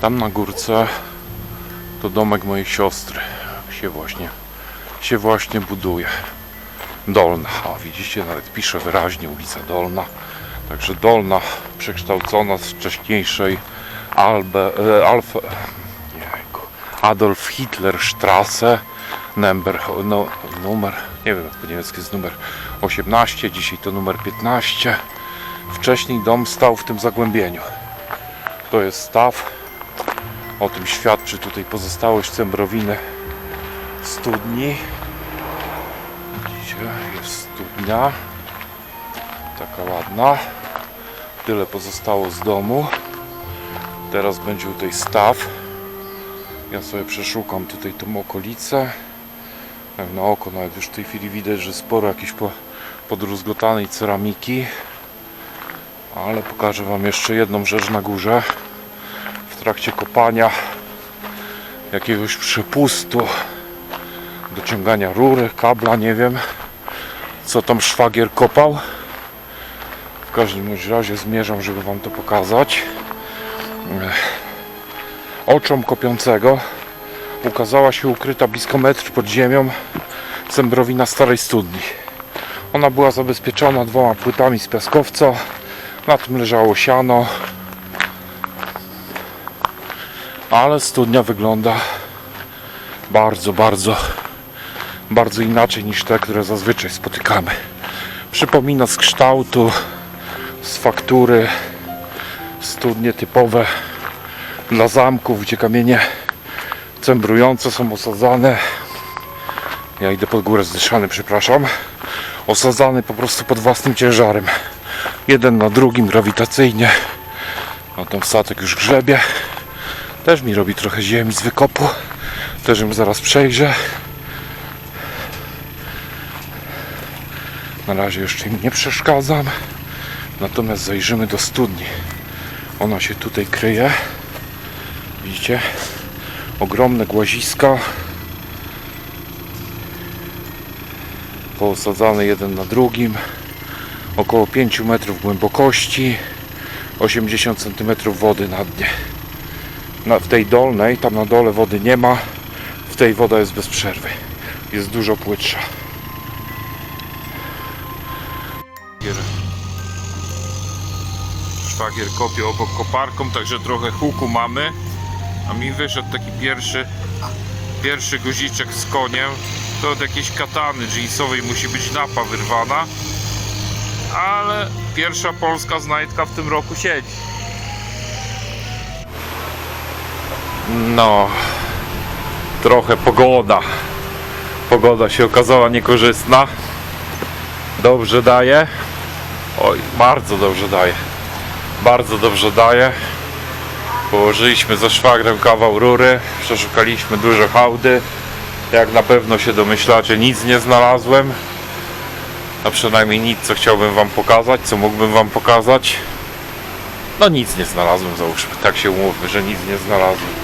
Tam na górce to domek mojej siostry. Się właśnie, się właśnie buduje. Dolna. A widzicie, nawet pisze wyraźnie ulica Dolna. Także Dolna przekształcona z wcześniejszej Albe, e, Adolf Hitler Strasse number, no, numer, nie wiem jak po niemiecku jest numer 18, dzisiaj to numer 15. Wcześniej dom stał w tym zagłębieniu. To jest staw. O tym świadczy tutaj pozostałość cembrowiny studni. Widzicie, jest studnia. Taka ładna. Tyle pozostało z domu. Teraz będzie tutaj staw. Ja sobie przeszukam tutaj tą okolicę. Jak na oko nawet już w tej chwili widać, że sporo jakiejś po, podruzgotanej ceramiki. Ale pokażę Wam jeszcze jedną rzecz na górze. W trakcie kopania jakiegoś przepustu, dociągania rury, kabla, nie wiem co tam szwagier kopał. W każdym razie zmierzam, żeby Wam to pokazać. Ech. Oczom kopiącego ukazała się ukryta blisko metr pod ziemią cembrowina starej studni. Ona była zabezpieczona dwoma płytami z piaskowca. Na tym leżało siano. Ale studnia wygląda bardzo, bardzo, bardzo inaczej niż te, które zazwyczaj spotykamy. Przypomina z kształtu, z faktury studnie typowe dla zamków, gdzie kamienie cembrujące są osadzane. Ja idę pod górę zdyszany, przepraszam. Osadzany po prostu pod własnym ciężarem. Jeden na drugim grawitacyjnie. No ten wsadek już grzebie. Też mi robi trochę ziemi z wykopu. Też ją zaraz przejrzę. Na razie jeszcze im nie przeszkadzam. Natomiast zajrzymy do studni. Ona się tutaj kryje. Widzicie? Ogromne głaziska. Poosadzane jeden na drugim. Około 5 metrów głębokości. 80 cm wody na dnie. Na, w tej dolnej, tam na dole wody nie ma. W tej woda jest bez przerwy. Jest dużo płytsza. Szwagier kopie obok koparką, także trochę huku mamy. A mi wyszedł taki pierwszy pierwszy guziczek z koniem. To od jakiejś katany jeansowej musi być napa wyrwana. Ale pierwsza polska znajdka w tym roku siedzi. No, trochę pogoda. Pogoda się okazała niekorzystna. Dobrze daje. Oj, bardzo dobrze daje. Bardzo dobrze daje. Położyliśmy ze szwagrem kawał rury, przeszukaliśmy duże hałdy. Jak na pewno się domyślacie, nic nie znalazłem. A przynajmniej nic, co chciałbym Wam pokazać, co mógłbym Wam pokazać. No nic nie znalazłem, załóżmy. Tak się umówmy, że nic nie znalazłem.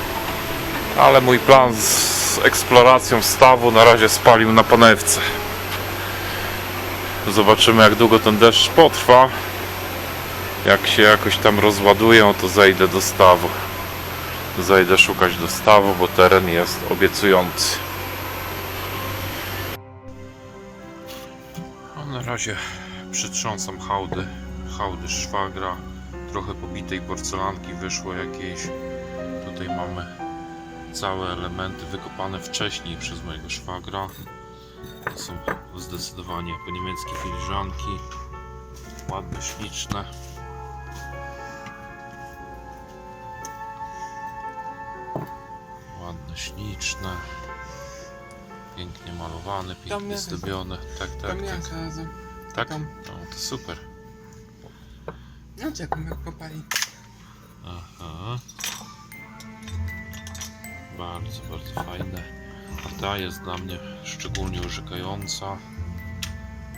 Ale mój plan z eksploracją stawu na razie spalił na panewce. Zobaczymy jak długo ten deszcz potrwa. Jak się jakoś tam rozładuję, to zejdę do stawu. Zejdę szukać dostawu, bo teren jest obiecujący. A na razie przytrząsam hałdy, hałdy szwagra. Trochę pobitej porcelanki wyszło jakieś. Tutaj mamy całe elementy wykopane wcześniej przez mojego szwagra. To są zdecydowanie po niemieckie filiżanki. Ładne, śliczne. Ładne, śliczne. Pięknie malowane, pięknie zdobione. Tak, tak, tak. Tak? No to super. No jak jak kopali. Aha. Bardzo, bardzo fajne. A ta jest dla mnie szczególnie urzekająca.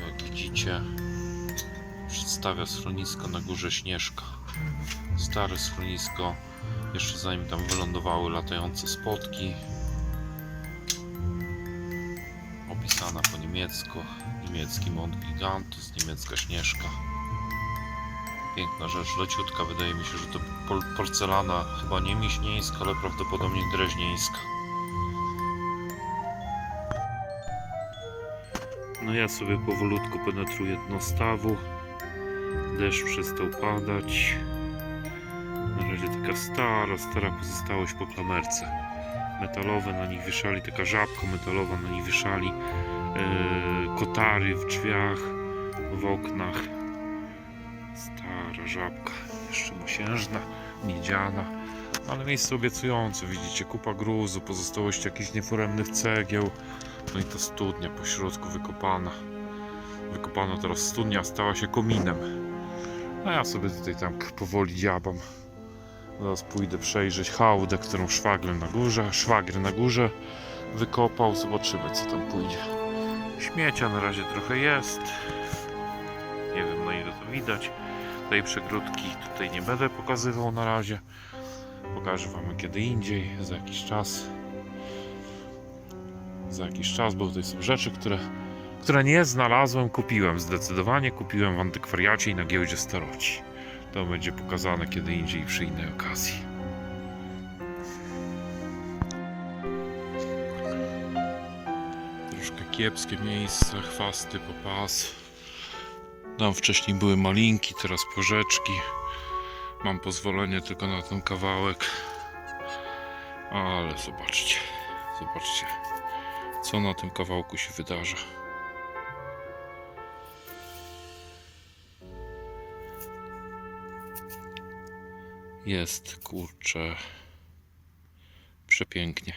Jak widzicie, przedstawia schronisko na górze Śnieżka. Stare schronisko, jeszcze zanim tam wylądowały latające spotki. Opisana po niemiecku. Niemiecki Mont Gigantus, niemiecka Śnieżka. Piękna rzecz, leciutka. Wydaje mi się, że to pol- porcelana, chyba nie miśnieńska, ale prawdopodobnie dreźnieńska. No ja sobie powolutku penetruję dno stawu. Deszcz przestał padać. Na razie taka stara, stara pozostałość po klamerce. Metalowe na nich wieszali, taka żabka metalowa na nich wieszali. e, kotary w drzwiach, w oknach. Mosiężna, miedziana. Ale miejsce obiecujące, widzicie, kupa gruzu, pozostałości jakichś nieforemnych cegieł. No i ta studnia po środku wykopana. Wykopana teraz studnia, stała się kominem. A ja sobie tutaj tak powoli dziabam. Zaraz pójdę przejrzeć hałdę, którą szwagier na górze, szwagier na górze wykopał. Zobaczymy co tam pójdzie. Śmiecia na razie trochę jest. Nie wiem na ile to widać. Tej przegródki tutaj nie będę pokazywał na razie. Pokażę wam kiedy indziej, za jakiś czas. Za jakiś czas, bo tutaj są rzeczy, które, które nie znalazłem, kupiłem zdecydowanie. Kupiłem w antykwariacie i na giełdzie staroci. To będzie pokazane kiedy indziej przy innej okazji. Troszkę kiepskie miejsce, chwasty po pas. Tam wcześniej były malinki, teraz porzeczki. Mam pozwolenie tylko na ten kawałek. Ale zobaczcie, zobaczcie, co na tym kawałku się wydarza. Jest kurczę przepięknie.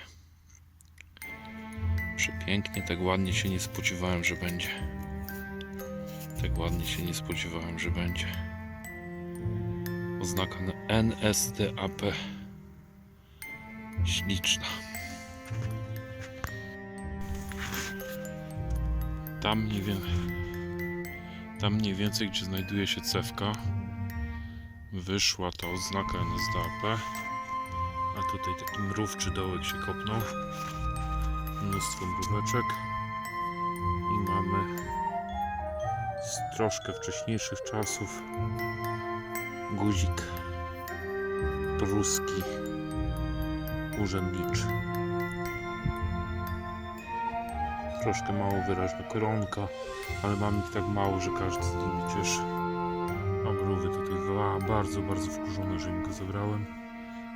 Przepięknie, tak ładnie się nie spodziewałem, że będzie. Tak ładnie się nie spodziewałem, że będzie. Oznaka NSDAP. Śliczna. Tam mniej więcej, tam mniej więcej, gdzie znajduje się cewka, wyszła ta oznaka NSDAP. A tutaj taki mrówczy dołek się kopnął. Mnóstwo mróweczek. Troszkę wcześniejszych czasów guzik pruski urzędniczy. Troszkę mało wyraźna koronka, ale mam ich tak mało, że każdy z nich mnie cieszy. A mrówy tutaj bardzo, bardzo wkurzone, że im go zabrałem.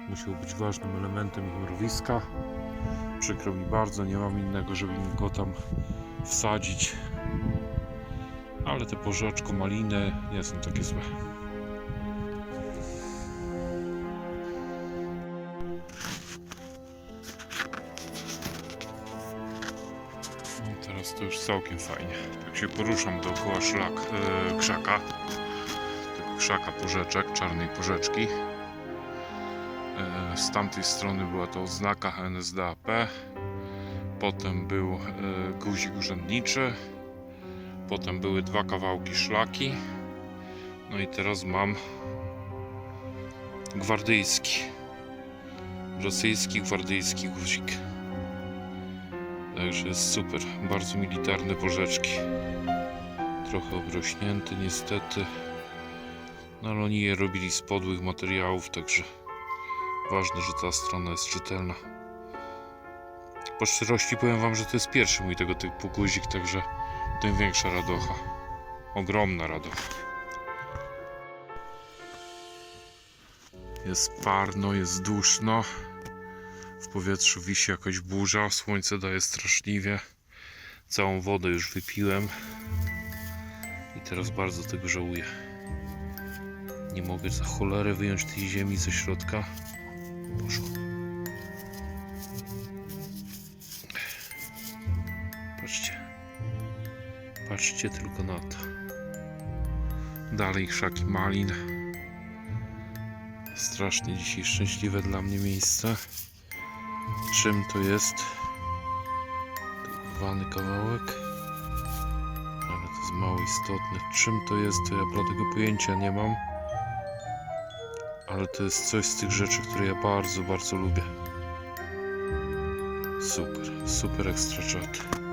Musiał być ważnym elementem ich mrowiska. Przykro mi bardzo, nie mam innego, żeby im go tam wsadzić. Ale te porzeczko maliny nie są takie złe. No, teraz to już całkiem fajnie. Tak się poruszam dookoła szlak, e, krzaka. Tego krzaka porzeczek, czarnej porzeczki. E, z tamtej strony była to oznaka NSDAP. Potem był e, guzik urzędniczy. Potem były dwa kawałki szlaki. No i teraz mam gwardyjski. Rosyjski gwardyjski guzik. Także jest super. Bardzo militarne porzeczki. Trochę obrośnięty niestety. No ale oni je robili z podłych materiałów, także ważne, że ta strona jest czytelna. Po szczerości powiem wam, że to jest pierwszy mój tego typu guzik, także tym większa radocha. Ogromna radocha. Jest parno, jest duszno. W powietrzu wisi jakaś burza, słońce daje straszliwie. Całą wodę już wypiłem. I teraz bardzo tego żałuję. Nie mogę za cholerę wyjąć tej ziemi ze środka. Poszło. Patrzcie. Patrzcie tylko na to. Dalej krzaki malin. Strasznie dzisiaj szczęśliwe dla mnie miejsce. Czym to jest? Wany kawałek. Ale to jest mało istotne. Czym to jest, to ja bladego pojęcia nie mam. Ale to jest coś z tych rzeczy, które ja bardzo, bardzo lubię. Super, super ekstra czat.